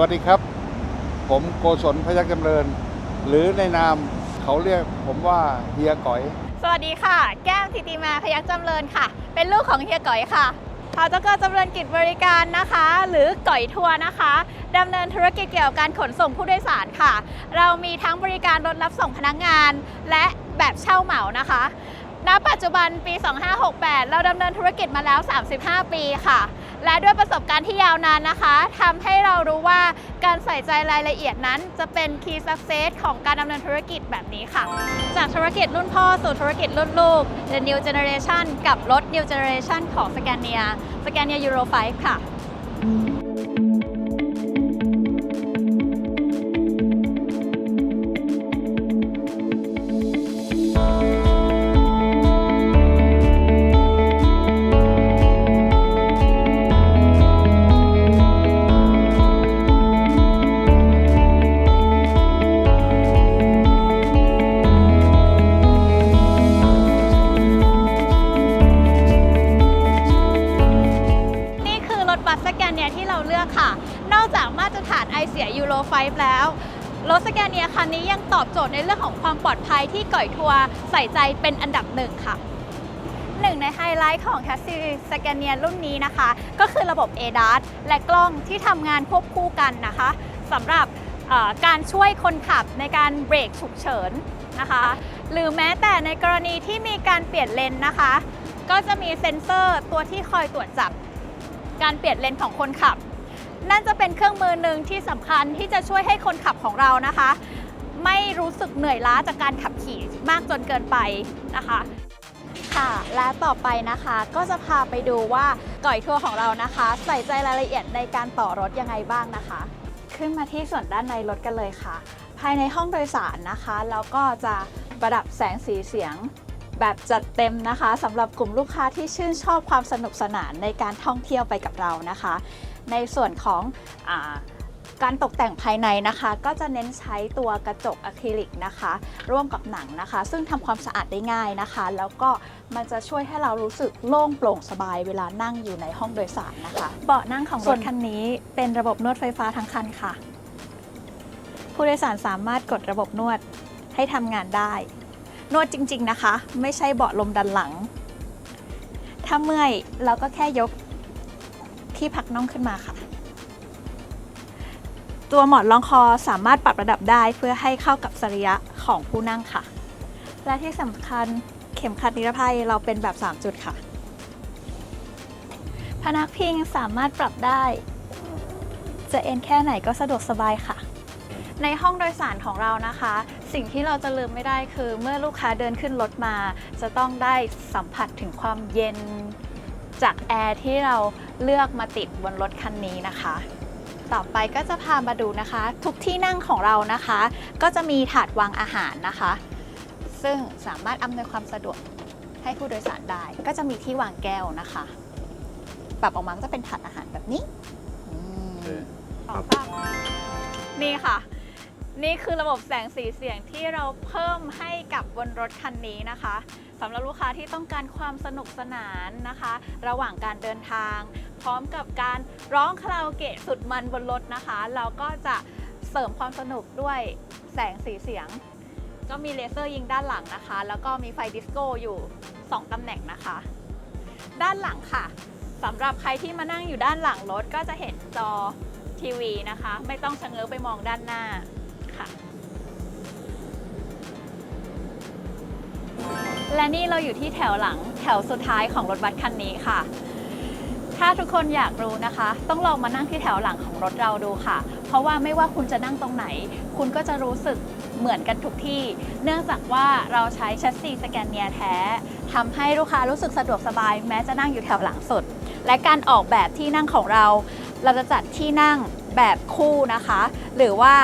วัสดีครับ ผมโกศลพยัคฆ์จำเริญ หรือในนามเขาเรียกผมว่าเฮียก๋อย สวัสดีค่ะ แก้มทิติมาพยักจำเริญค่ะ เป็นลูกของเฮียก๋อยค่ะพาเจ้าก็จำเริญกิจบริการนะคะ หรือก๋อยทัวร์นะคะดำเนินธุรกิจเกี่ยวกับการขนส่งผู้โดยสารค่ะ เรามีทั้งบริการรถรับส่งพนักงาน และแบบเช่าเหมานะคะ ณปัจจุบันปี 2568 เราดำเนินธุรกิจมาแล้ว 35 ปีค่ะ และด้วยประสบการณ์ที่ยาวนานนะคะทำให้เรารู้ว่าการใส่ใจรายละเอียดนั้น จะเป็น Key Success ของการดำเนินธุรกิจแบบนี้ค่ะ จากธุรกิจรุ่นพ่อสู่ธุรกิจรุ่นลูก The New Generation กับรถ New Generation ของ Scania Scania Euro 5ค่ะ เนียที่เราเลือกค่ะ นอกจากมาตรฐานไอเสียยูโร5แล้วรถสแกเนียคันนี้ยังตอบโจทย์ในเรื่องของความปลอดภัยที่ก่อยทัวร์ใส่ใจเป็นอันดับหนึ่งค่ะหนึ่งในไฮไลท์ของแคสซีสแกเนียรุ่นนี้นะคะ ก็คือระบบ ADAS และกล้องที่ทำงานควบคู่กันนะคะสำหรับการช่วยคนขับในการเบรกฉุกเฉินนะคะ หรือแม้แต่ในกรณีที่มีการเปลี่ยนเลนนะคะ ก็จะมีเซ็นเซอร์ตัวที่คอยตรวจจับ การเปลี่ยนเลนของคนขับ นั่นจะเป็นเครื่องมือหนึ่งที่สำคัญที่จะช่วยให้คนขับของเรานะคะ ไม่รู้สึกเหนื่อยล้าจากการขับขี่มากจนเกินไปนะคะค่ะและต่อไปนะคะก็จะพาไปดูว่าก่อยทัวร์ของเรานะคะ ใส่ใจรายละเอียดในการต่อรถยังไงบ้างนะคะ ขึ้นมาที่ส่วนด้านในรถกันเลยค่ะ ภายในห้องโดยสารนะคะแล้วก็จะประดับแสงสีเสียง แบบจัดเต็มนะคะสำหรับกลุ่มลูกค้าที่ชื่นชอบความสนุกสนานในการท่องเที่ยวไปกับเรานะคะ ในส่วนของอาการตกแต่งภายในนะคะ ก็จะเน้นใช้ตัวกระจกอะคริลิกนะคะ ร่วมกับหนังนะคะ ซึ่งทำความสะอาดได้ง่ายนะคะ แล้วก็มันจะช่วยให้เรารู้สึกโล่งโปร่งสบายเวลานั่งอยู่ในห้องโดยสารนะคะ เบาะนั่งของรถคันนี้เป็นระบบนวดไฟฟ้าทั้งคันค่ะ ผู้โดยสารสามารถกดระบบนวดให้ทำงานได้ นวดจริงๆนะคะ ไม่ใช่เบาะลมดันหลัง ถ้าเมื่อยเราก็แค่ยกที่พักน่องขึ้นมาค่ะ ตัวหมอนรองคอสามารถปรับระดับได้เพื่อให้เข้ากับสรีระของผู้นั่งค่ะ และที่สำคัญเข็มขัดนิรภัยเราเป็นแบบ 3 จุดค่ะ พนักพิงสามารถปรับได้ จะเอ็นแค่ไหนก็สะดวกสบายค่ะ ในห้องโดยสารของเรานะคะ สิ่งที่เราจะลืมไม่ได้คือเมื่อลูกค้าเดินขึ้นรถมา จะต้องได้สัมผัสถึงความเย็นจากแอร์ที่เราเลือกมาติดบนรถคันนี้นะคะ ต่อไปก็จะพามาดูนะคะ ทุกที่นั่งของเรานะคะ ก็จะมีถาดวางอาหารนะคะ ซึ่งสามารถอำนวยความสะดวกให้ผู้โดยสารได้ ก็จะมีที่วางแก้วนะคะ ปรับออกมาก็จะเป็นถาดอาหารแบบนี้อืมครับนี่ค่ะ นี่คือระบบแสงสีเสียงที่เราเพิ่มให้กับบนรถคันนี้นะคะสำหรับลูกค้าที่ต้องการความสนุกสนานนะคะ ระหว่างการเดินทาง พร้อมกับการร้องคาราโอเกะสุดมันบนรถนะคะ เราก็จะเสริมความสนุกด้วยแสงสีเสียง ก็มีเลเซอร์ยิงด้านหลังนะคะ แล้วก็มีไฟดิสโก้อยู่ 2ตำแหน่งนะคะ ด้านหลังค่ะสำหรับใครที่มานั่งอยู่ด้านหลังรถก็จะเห็นจอทีวีนะคะ ไม่ต้องชะเง้อไปมองด้านหน้า ค่ะ และนี่เราอยู่ที่แถวหลังแถวสุดท้ายของรถบัสคันนี้ค่ะ ถ้าทุกคนอยากรู้นะคะ ต้องลองมานั่งที่แถวหลังของรถเราดูค่ะ เพราะว่าไม่ว่าคุณจะนั่งตรงไหน คุณก็จะรู้สึกเหมือนกันทุกที่ เนื่องจากว่าเราใช้แชสซีสแกนเนียแท้ทำให้ลูกค้ารู้สึกสะดวกสบาย แม้จะนั่งอยู่แถวหลังสุด และการออกแบบที่นั่งของเรา เราจะจัดที่นั่งแบบคู่นะคะ หรือว่า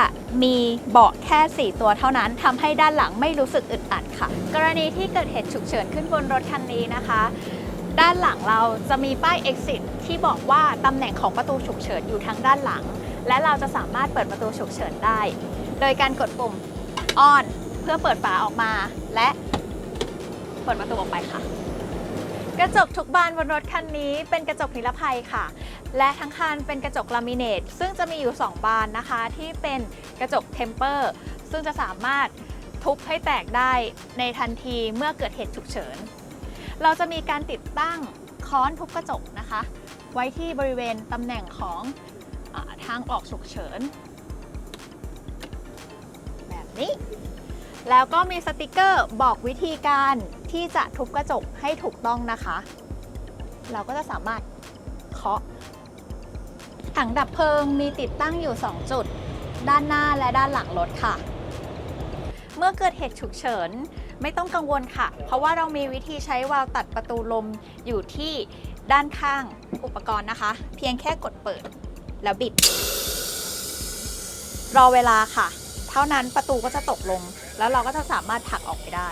มีเบาะแค่ 4 ตัวเท่านั้นทำให้ด้านหลังไม่รู้สึกอึดอัดค่ะ กรณีที่เกิดเหตุฉุกเฉินขึ้นบนรถคันนี้นะคะ ด้านหลังเราจะมีป้าย exit ที่บอกว่าตำแหน่งของประตูฉุกเฉินอยู่ทางด้านหลัง และเราจะสามารถเปิดประตูฉุกเฉินได้ โดยการกดปุ่ม on เพื่อเปิดฝาออกมา และเปิดประตูออกไปค่ะ กระจกทุกบานบนรถคันนี้เป็นกระจกนิรภัยค่ะ และทั้งคันเป็นกระจกลามิเนตซึ่งจะมีอยู่ 2 บานนะคะ ที่เป็นกระจกเทมเปอร์ ซึ่งจะสามารถทุบให้แตกได้ในทันทีเมื่อเกิดเหตุฉุกเฉิน เราจะมีการติดตั้งค้อนทุบกระจกนะคะ ไว้ที่บริเวณตำแหน่งของอทางออกฉุกเฉิน แบบนี้ แล้วก็มีสติกเกอร์บอกวิธีการ ที่จะทุบกระจกให้ถูกต้องนะคะ เราก็จะสามารถเคาะถังดับเพลิงมีติดตั้งอยู่ 2 จุด ด้านหน้าและด้านหลังรถค่ะ เมื่อเกิดเหตุฉุกเฉินไม่ต้องกังวลค่ะ เพราะว่าเรามีวิธีใช้วาล์วตัดประตูลมอยู่ที่ด้านข้างอุปกรณ์นะคะ เพียงแค่กดเปิดแล้วบิด รอเวลาค่ะ เท่านั้นประตูก็จะตกลง แล้วเราก็จะสามารถผลักออกไปได้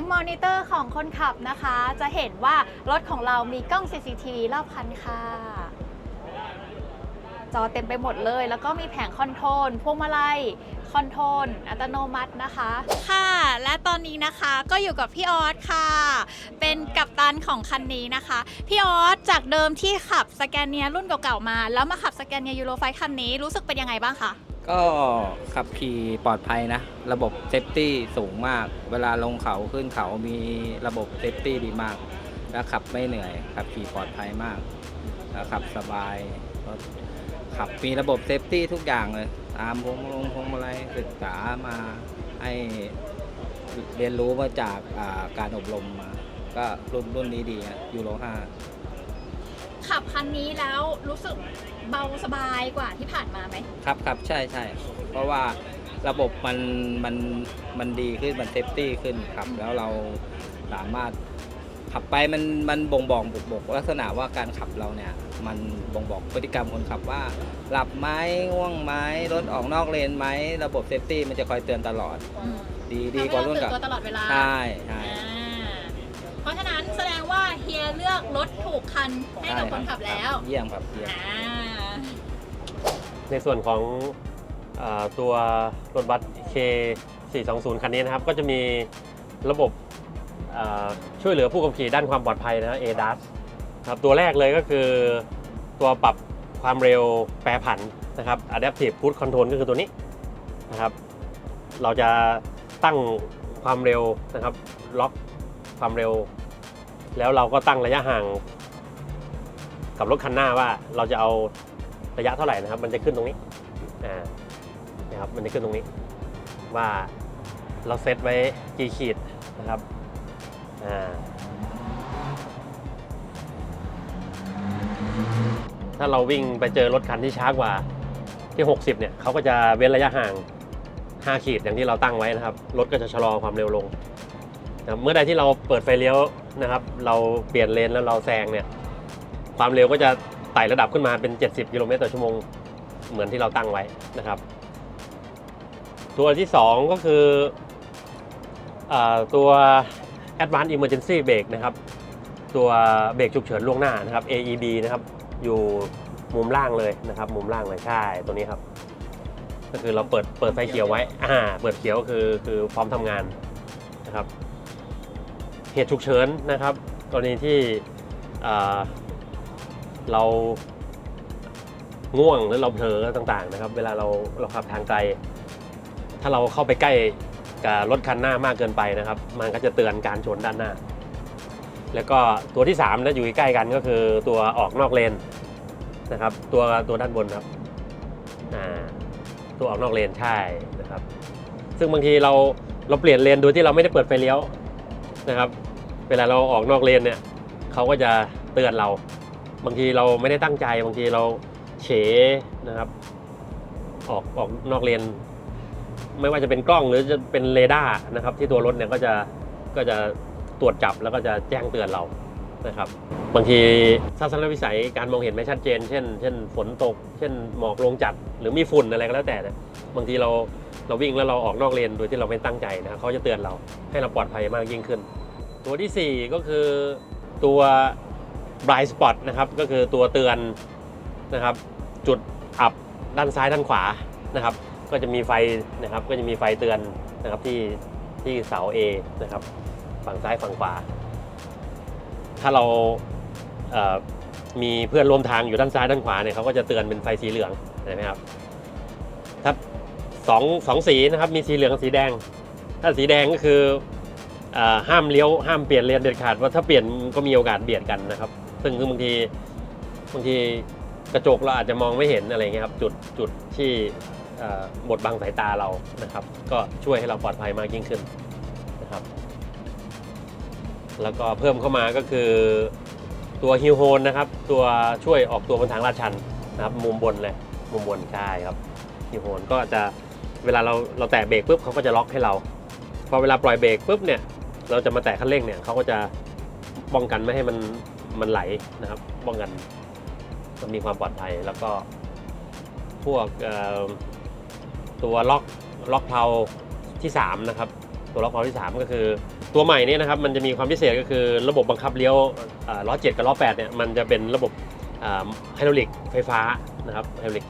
งมอนิเตอร์ของคนขับนะคะ จะเห็นว่ารถของเรามีกล้อง CCTV รอบคันค่ะ จอเต็มไปหมดเลย แล้วก็มีแผงคอนโทรลพวงมาลัยคอนโทรลอัตโนมัตินะคะ ค่ะ และตอนนี้นะคะก็อยู่กับพี่ออสค่ะ เป็นกัปตันของคันนี้นะคะ พี่ออสจากเดิมที่ขับสแกนเนียรุ่นเก่าๆมา แล้วมาขับสแกนเนียยูโรไฟคันนี้รู้สึกเป็นยังไงบ้างคะ ก็ขับขี่ปลอดภัยนะ ระบบเซฟตี้สูงมาก เวลาลงเขาขึ้นเขามีระบบเซฟตี้ดีมาก แล้วขับไม่เหนื่อย ขับขี่ปลอดภัยมากแล้วขับสบาย ขับมีระบบเซฟตี้ทุกอย่างเลย ตามพวงลงพวงมาลัยศึกษามาให้เรียนรู้มาจากาการอบรมมา ก็รุ่นรุ่นนี้ดีฮะยูโร5 ขับคันนี้แล้วรู้สึกเบาสบายกว่าที่ผ่านมาไหม ครับครับใช่ใช่เพราะว่าระบบมันมันมันดีขึ้นมันเซฟตี้ขึ้นครับ แล้วเราสามารถขับไปมันมันบ่งบอกบุกบกลักษณะว่าการขับเราเนี่ย มันบ่งบอกพฤติกรรมคนขับว่า หลับไหมง่วงไหมรถออกนอกเลนไหมระบบเซฟตี้มันจะคอยเตือนตลอด ดีดีกว่ารุ่นทำให้กับเรตื่นตัวตลอดเวลา ใช่ใช่ อ่าเพราะฉะนั้นแสดงว่า เฮียเลือกรถถูกคันให้กับคนขับแล้วเยี่ยมครับเยี่ยมอ่าในส่วนของอาตัวรถบัส K 420 คันนี้นะครับ ก็จะมีระบบอ่าช่วยเหลือผู้ขับขี่ด้านความปลอดภัยนะ ADAS ครับตัวแรกเลยก็คือตัวปรับความเร็วแปรผันนะครับ Adaptive Cruise Control ก็คือตัวนี้นะครับ เราจะตั้งความเร็วนะครับล็อกความเร็ว แล้วเราก็ตั้งระยะห่าง กับรถคันหน้าว่าเราจะเอาระยะเท่าไหร่นะครับ มันจะขึ้นตรงนี้อ่านะครับมันจะขึ้นตรงนี้ ว่าเราเซตไว้กี่ขีดนะครับอ่าถ้าเราวิ่งไปเจอรถคันที่ช้ากว่าที่ 60 เนี่ยเขาก็จะเว้นระยะห่าง 5 ขีดอย่างที่เราตั้งไว้นะครับ รถก็จะชะลอความเร็วลงนะเมื่อใดที่เราเปิดไฟเลี้ยว นะครับ เราเปลี่ยนเลนแล้วเราแซงเนี่ย ความเร็วก็จะไต่ระดับขึ้นมาเป็น 70 กิโลเมตรต่อชั่วโมง เหมือนที่เราตั้งไว้นะครับ ตัวที่ 2 ก็คืออตัว Advanced Emergency Brake นะครับ ตัวเบรกฉุกเฉินล่วงหน้านะครับ AEB นะครับ อยู่มุมล่างเลยนะครับ มุมล่างเลยใช่ตัวนี้ครับ ก็คือเราเปิดเปิดไฟเขียวไว้อ่าเปิดเขียวคือคือพร้อมทำงานนะครับ เหตุฉุกเฉินนะครับ กรณีที่เราง่วงหรือเราเผลอต่างๆนะครับ เวลาเราเราขับทางไกล ถ้าเราเข้าไปใกล้กับรถคันหน้ามากเกินไปนะครับ มันก็จะเตือนการชนด้านหน้า แล้วก็ตัวที่3นะอยู่ใกล้กันก็คือตัวออกนอกเลนนะครับ ตัวตัวด้านบนครับตัวออกนอกเลนใช่นะครับ ซึ่งบางทีเราเราเปลี่ยนเลนโดยที่เราไม่ได้เปิดไฟเลี้ยวนะครับ เวลาเราออกนอกเลนเนี่ยเขาก็จะเตือนเรา บางทีเราไม่ได้ตั้งใจ บางทีเราเฉนะครับ ออกออกนอกเลน ไม่ว่าจะเป็นกล้องหรือจะเป็นเรดาร์นะครับ ที่ตัวรถเนี่ยก็จะก็จะตรวจจับแล้วก็จะแจ้งเตือนเรานะครับบางทีทัศนวิสัยการมองเห็นไม่ชัดเจน เช่น เช่น ฝนตก เช่น หมอกลงจัด หรือมีฝุ่นอะไรก็แล้วแต่เนี่ยบางทีเราเราวิ่งแล้วเราออกนอกเลนโดยที่เราไม่ตั้งใจนะครับเขาจะเตือนเราให้เราปลอดภัยมากยิ่งขึ้น ตัวทีสี่ 4 ก็คือตัว blind spot นะครับก็คือตัวเตือนนะครับจุดอับด้านซ้ายด้านขวานะครับ ก็จะมีไฟนะครับก็จะมีไฟเตือนนะครับที่ที่เสา A นะครับฝั่งซ้ายฝั่งขวา ถ้าเราเอ่อมีเพื่อนร่วมทางอยู่ด้านซ้ายด้านขวาเนี่ยเขาก็จะเตือนเป็นไฟสีเหลืองเห็นไหมครับถ้าสองสองสีนะครับมีสีเหลืองกับสีแดง ถ้าสีแดงก็คือ ห้ามเลี้ยวห้ามเปลี่ยนเลนเด็ดขาดว่าถ้าเปลี่ยนก็มีโอกาสเบียดกันนะครับ ซึ่งบางทีบางทีกระจกเราอาจจะมองไม่เห็นอะไรเงี้ยครับจุดจุดที่บดบังสายตาเรานะครับ ก็ช่วยให้เราปลอดภัยมากยิ่งขึ้นนะครับ แล้วก็เพิ่มเข้ามาก็คือตัวฮิวโฮนนะครับ ตัวช่วยออกตัวบนทางลาดชันนะครับ มุมบนเลยมุมบนใช่ครับฮิวโฮนก็จะเวลาเราเราแตะเบรกปุ๊บเขาก็จะล็อกให้เรา พอเวลาปล่อยเบรกปุ๊บเนี่ย เราจะมาแตะคันเร่งเนี่ยเขาก็จะป้องกันไม่ให้มันมันไหลนะครับ ป้องกันมันมีความปลอดภัยแล้วก็พวกตัวล็อกล็อกเพลาที่สามนะครับ ตัวล็อกเพลาที่สามก็คือตัวใหม่นี่นะครับ มันจะมีความพิเศษก็คือระบบบังคับเลี้ยวล้อเจ็ดกับล้อแปดเนี่ยมันจะเป็นระบบไฮดรอลิกไฟฟ้านะครับไฮดรอลิก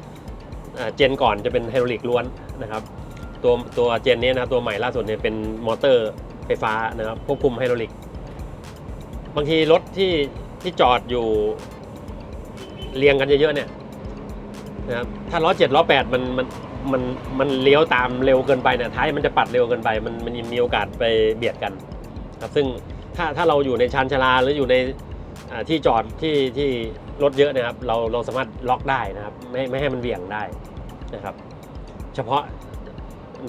เจนก่อนจะเป็นไฮดรอลิกล้วนนะครับ ตัวตัวเจนนี้นะครับตัวใหม่ล่าสุดเนี่ยเป็นมอเตอร์ ไฟฟ้านะครับควบคุมไฮดรอลิก บางทีรถที่ที่จอดอยู่เรียงกันเยอะๆเนี่ยนะครับถ้าล้อเจ็ดล้อแปดมันมันมันมันเลี้ยวตามเร็วเกินไปเนี่ยท้ายมันจะปัดเร็วเกินไป มันมันมีโอกาสไปเบียดกัน ครับซึ่งถ้าถ้าเราอยู่ในชานชาลาหรืออยู่ในที่จอดที่ที่รถเยอะนะครับ เราเราสามารถล็อกได้นะครับ ไม่ไม่ให้มันเบี่ยงได้นะครับ เฉพาะ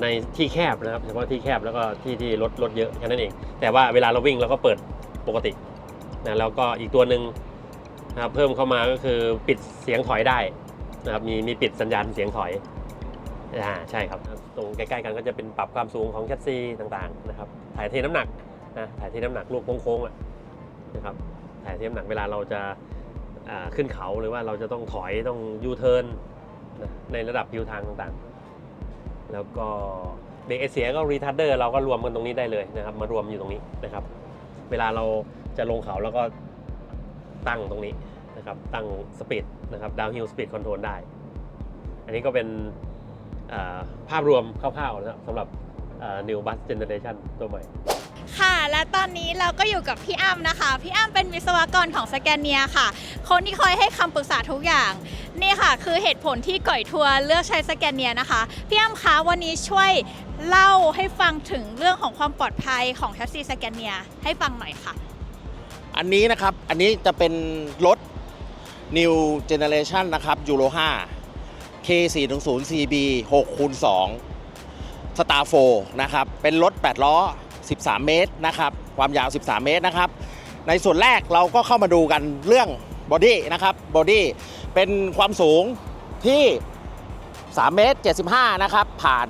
ในที่แคบนะครับเฉพาะที่แคบแล้วก็ที่ที่รถรถเยอะแค่นั้นเอง แต่ว่าเวลาเราวิ่งเราก็เปิดปกตินะแล้วก็อีกตัวหนึ่งนะครับเพิ่มเข้ามาก็คือปิดเสียงถอยได้นะครับมีมีปิดสัญญาณเสียงถอยอ่าใช่ครับ ตรงใกล้ๆกันก็จะเป็นปรับความสูงของแชสซีต่างๆนะครับถ่ายเทน้ำหนักนะถ่ายเทน้ำหนักลูกโค้งๆอะนะครับถ่ายเทน้ำหนักเวลาเราจะขึ้นเขาหรือว่าเราจะต้องถอยต้องยูเทิร์นในระดับพิวทางต่างๆ แล้วก็เบรกไอเสียก็รีทัชเดอร์เราก็รวมกันตรงนี้ได้เลยนะครับ มารวมอยู่ตรงนี้นะครับ เวลาเราจะลงเขาแล้วก็ตั้งตรงนี้นะครับ ตั้งสปีดนะครับดาวฮิลสปีดคอนโทรลได้ อันนี้ก็เป็นภาพรวมคร่าวๆนะครับสำหรับ New Bus Generation ตัวใหม่ ค่ะ และตอนนี้เราก็อยู่กับพี่อ้ำนะคะ พี่อ้ำเป็นวิศวกรของสแกนเนียค่ะ คนที่คอยให้คำปรึกษาทุกอย่าง นี่ค่ะ คือเหตุผลที่ก่อยทัวร์เลือกใช้สแกนเนียนะคะ พี่อ้ำคะวันนี้ช่วยเล่าให้ฟังถึงเรื่องของความปลอดภัยของแท็กซี่สแกนเนียให้ฟังหน่อยค่ะ อันนี้นะครับ อันนี้จะเป็นรถ New Generation นะครับ Euro 5 K 4 1 0 CB 6คูณ2 Star 4นะครับ เป็นรถ 8 ล้อ 13 เมตรนะครับ ความยาว 13 เมตรนะครับ ในส่วนแรกเราก็เข้ามาดูกันเรื่องบอดี้นะครับ บอดี้เป็นความสูงที่ 3 เมตร 75 นะครับ ผ่าน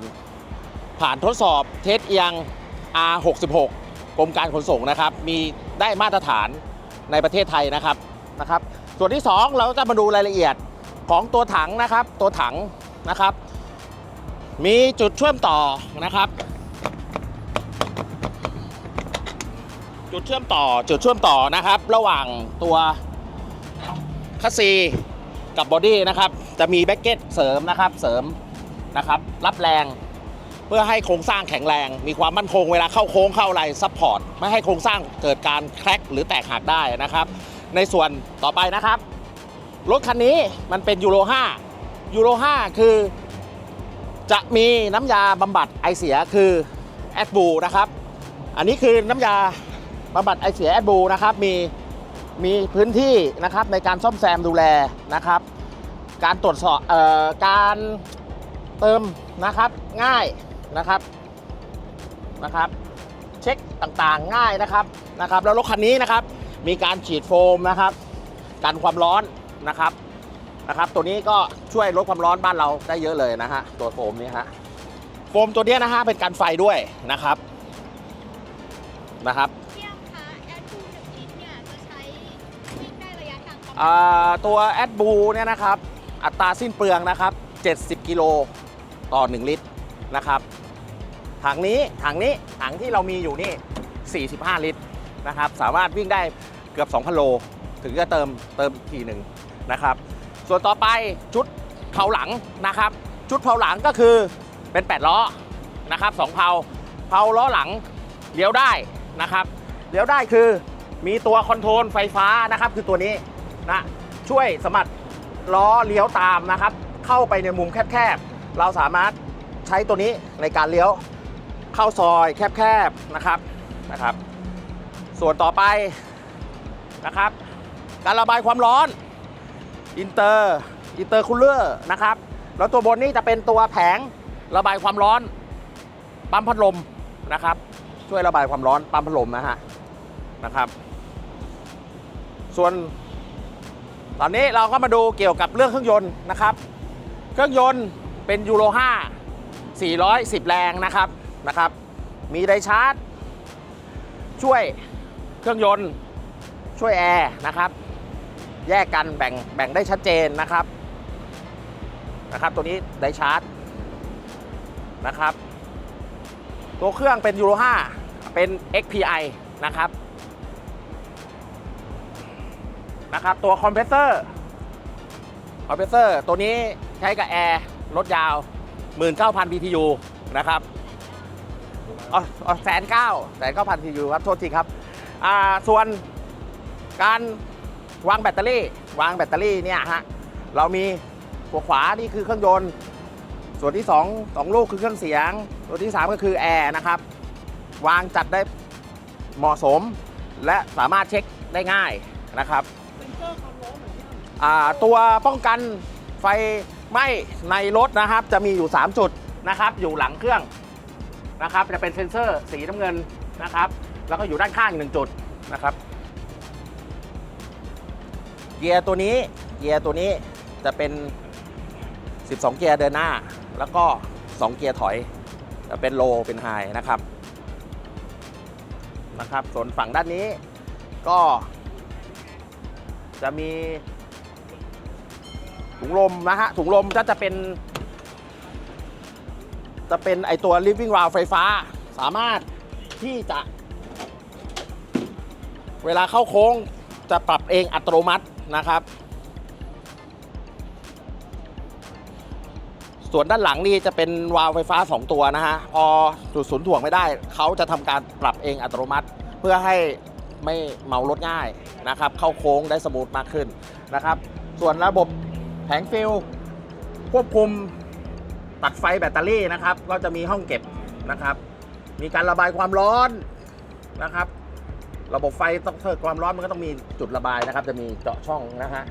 ผ่านทดสอบเทสเอียง R66 กรมการขนส่งนะครับ มีได้มาตรฐานในประเทศไทยนะครับนะครับ ส่วนที่ 2 เราจะมาดูรายละเอียดของตัวถังนะครับ ตัวถังนะครับ มีจุดเชื่อมต่อนะครับ จุดเชื่อมต่อจุดเชื่อมต่อนะครับ ระหว่างตัวคัสซีกับบอดี้นะครับ จะมีแบ็กเก็ตเสริมนะครับเสริมนะครับ รับแรงเพื่อให้โครงสร้างแข็งแรง มีความมั่นคงเวลาเข้าโค้งเข้าอะไรซัพพอร์ตไม่ให้โครงสร้างเกิดการแคร็กหรือแตกหักได้นะครับ ในส่วนต่อไปนะครับ รถคันนี้มันเป็นยูโร5ยูโร5คือ จะมีน้ำยาบำบัดไอเสียคือแอดบูนะครับ อันนี้คือน้ำยา บำบัดไอเสียแอดบูนะครับมีมีพื้นที่นะครับในการซ่อมแซมดูแลนะครับ การตรวจสอบเอ่อการเติมนะครับง่ายนะครับนะครับ เช็คต่างๆง่ายนะครับนะครับ แล้วรถคันนี้นะครับ มีการฉีดโฟมนะครับกันความร้อนนะครับนะครับ ตัวนี้ก็ช่วยลดความร้อนบ้านเราได้เยอะเลยนะฮะตัวโฟมนี้ฮะโฟมตัวนี้นะฮะเป็นการไฟด้วยนะครับนะครับ ตัวแอดบูเนี่ยนะครับ อัตราสิ้นเปลืองนะครับ 70 กิโลต่อ 1 ลิตรนะครับถังนี้ถังนี้ถังที่เรามีอยู่นี่ 45 ลิตรนะครับ สามารถวิ่งได้เกือบ 2,000 โล ถึงจะเติมเติมทีหนึ่งนะครับ ส่วนต่อไปชุดเผาหลังนะครับ ชุดเผาหลังก็คือเป็น 8 ล้อนะครับสองเผาเผาล้อหลังเลี้ยวได้นะครับเลี้ยวได้คือมีตัวคอนโทรลไฟฟ้านะครับ คือตัวนี้ นะช่วยสมัครล้อเลี้ยวตามนะครับ เข้าไปในมุมแคบๆ เราสามารถใช้ตัวนี้ในการเลี้ยวเข้าซอยแคบๆนะครับนะครับ ส่วนต่อไปนะครับ การระบายความร้อนอินเตอร์อินเตอร์คูลเลอร์นะครับ แล้วตัวบนนี่จะเป็นตัวแผงระบายความร้อน ปั๊มพัดลมนะครับ ช่วยระบายความร้อนปั๊มพัดลมนะฮะนะครับ ส่วน ตอนนี้เราก็มาดูเกี่ยวกับเรื่องเครื่องยนต์นะครับ เครื่องยนต์เป็นยูโร5 410 แรงนะครับนะครับ มีไดชาร์จ ช่วยเครื่องยนต์ช่วยแอร์นะครับ แยกกันแบ่งแบ่งได้ชัดเจนนะครับนะครับ ตัวนี้ไดชาร์จนะครับ ตัวเครื่องเป็นยูโร5เป็น XPI นะครับ นะครับ ตัวคอมเพรสเซอร์คอมเพรสเซอร์ตัวนี้ใช้กับแอร์รถยาว 19,000 BTU นะครับอ๋อแสนเก้าแสนเก้าพัน BTU ครับ โทษทีครับ อ่า ส่วนการวางแบตเตอรี่ วางแบตเตอรี่เนี่ยฮะ เรามีหัวขวา นี่คือเครื่องยนต์ ส่วนที่2 2ลูกคือเครื่องเสียง ส่วนที่ 3 ก็คือแอร์นะครับ วางจัดได้เหมาะสม และสามารถเช็คได้ง่ายนะครับ ตัวป้องกันไฟไหม้ในรถนะครับ จะมีอยู่ 3 จุดนะครับ อยู่หลังเครื่องนะครับ จะเป็นเซ็นเซอร์สีน้ำเงินนะครับ แล้วก็อยู่ด้านข้างอีกหนึ่งจุดนะครับเกียร์ตัวนี้เกียร์ตัวนี้จะเป็น 12 เกียร์เดินหน้า แล้วก็ 2 เกียร์ถอย จะเป็นโลเป็นไฮนะครับนะครับ ส่วนฝั่งด้านนี้ก็ จะมีถุงลมนะฮะถุงลมก็จะเป็น จะเป็นไอตัว living valve ไฟฟ้า สามารถที่จะ เวลาเข้าโค้งจะปรับเองอัตโนมัตินะครับ ส่วนด้านหลังนี่จะเป็นวาล์วไฟฟ้า 2 ตัวนะฮะ พอจุดศูนย์ถ่วงไม่ได้ เขาจะทำการปรับเองอัตโนมัติ เพื่อให้ ไม่เมารถง่ายนะครับ เข้าโค้งได้สมูทมากขึ้นนะครับ ส่วนระบบแผงฟิลควบคุมตัดไฟแบตเตอรี่นะครับ ก็จะมีห้องเก็บนะครับ มีการระบายความร้อนนะครับ ระบบไฟต้องเทิดความร้อนมันก็ต้องมีจุดระบายนะครับ จะมีเจาะช่องนะฮะ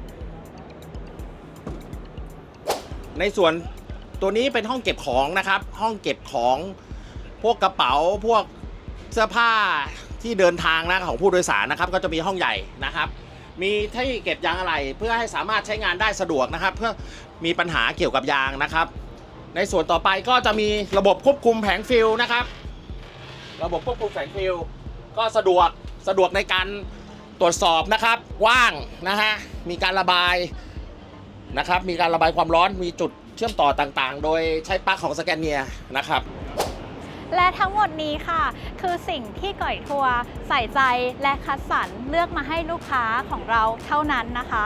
ในส่วนตัวนี้เป็นห้องเก็บของนะครับ ห้องเก็บของพวกกระเป๋าพวกเสื้อผ้า ที่เดินทางนะของผู้โดยสารนะครับ ก็จะมีห้องใหญ่นะครับ มีที่เก็บยางอะไรเพื่อให้สามารถใช้งานได้สะดวกนะครับ เพื่อมีปัญหาเกี่ยวกับยางนะครับ ในส่วนต่อไปก็จะมีระบบควบคุมแผงฟิลนะครับ ระบบควบคุมแผงฟิลก็สะดวกสะดวกในการตรวจสอบนะครับว่างนะฮะมีการระบายนะครับ มีการระบายความร้อนมีจุดเชื่อมต่อต่างๆ โดยใช้ปลั๊กของสแกนเนียนะครับ และทั้งหมดนี้ค่ะ คือสิ่งที่ก่อยทัวร์ใส่ใจและคัดสรรเลือกมาให้ลูกค้าของเราเท่านั้นนะคะ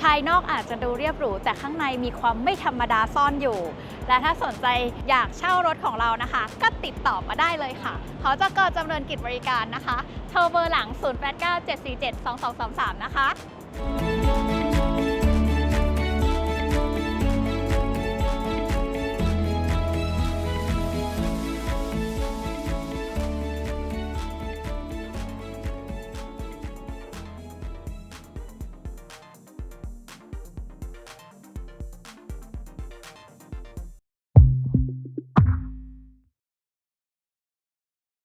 ภายนอกอาจจะดูเรียบหรูแต่ข้างในมีความไม่ธรรมดาซ่อนอยู่ และถ้าสนใจอยากเช่ารถของเรานะคะ ก็ติดต่อมาได้เลยค่ะเขาจะกจำเนินกิจบริการนะคะโทรเบอร์หลัง 0897472233 นะคะ